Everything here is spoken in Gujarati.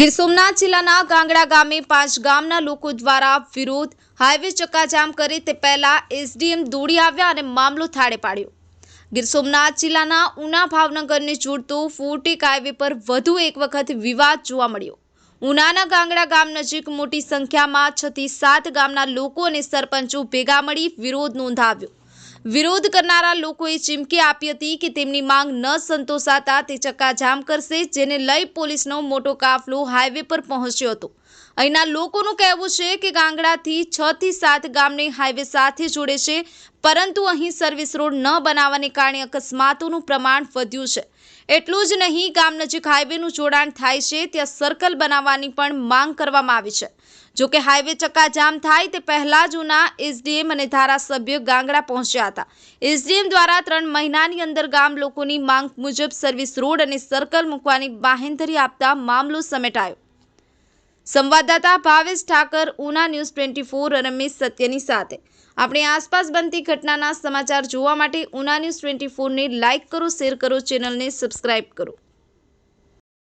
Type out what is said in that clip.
ગીર સોમનાથ જિલ્લાના ગાંગડા ગામે પાંચ ગામના લોકો દ્વારા વિરોધ, હાઈવે ચક્કાજામ કરી તે પહેલા એસડીએમ દોડી આવ્યા અને મામલો થાળે પાડ્યો. ગીર સોમનાથ જિલ્લાના ઉના ભાવનગરને જોડતો ફૂટિક હાઈવે પર વધુ એક વખત વિવાદ જોવા મળ્યો. ઉનાના ગાંગડા ગામ નજીક મોટી સંખ્યામાં છ થી સાત ગામના લોકો અને સરપંચો ભેગા મળી વિરોધ નોંધાવ્યો. વિરોધ કરનારા લોકોએ ચીમકી આપી હતી કે તેમની માંગ ન સંતોષાતા તે ચક્કાજામ કરશે, જેને લઈ પોલીસનો મોટો કાફલો હાઈવે પર પહોંચ્યો હતો. અહીંના લોકોનું કહેવું છે કે ગાંગડાથી છ થી સાત ગામને હાઈવે સાથે જોડે છે, પરંતુ અહીં સર્વિસ રોડ ન બનાવવાને કારણે અકસ્માતોનું પ્રમાણ વધ્યું છે. એટલું જ નહીં, ગામ નજીક હાઈવેનું જોડાણ થાય છે, ત્યાં સર્કલ બનાવવાની પણ માંગ કરવામાં આવી છે. જો કે હાઈવે ચક્કાજામ થાય તે પહેલા જૂના એસડીએમ અને ધારાસભ્ય ગાંગડા પહોંચ્યા હતા. એસડીએમ દ્વારા ત્રણ મહિનાની અંદર ગામ લોકોની માંગ મુજબ સર્વિસ રોડ અને સર્કલ મૂકવાની બાહેંધરી આપતા મામલો સમેટાયો. સંવાદદાતા Bhavesh Thakar Una news twenty four Ramesh સત્યની સાથે. આપણી આસપાસ બનતી ઘટનાના સમાચાર જોવા માટે ઉના ન્યૂઝ ટ્વેન્ટી ફોરને લાઇક કરો, શેર કરો, ચેનલને સબસ્ક્રાઇબ કરો.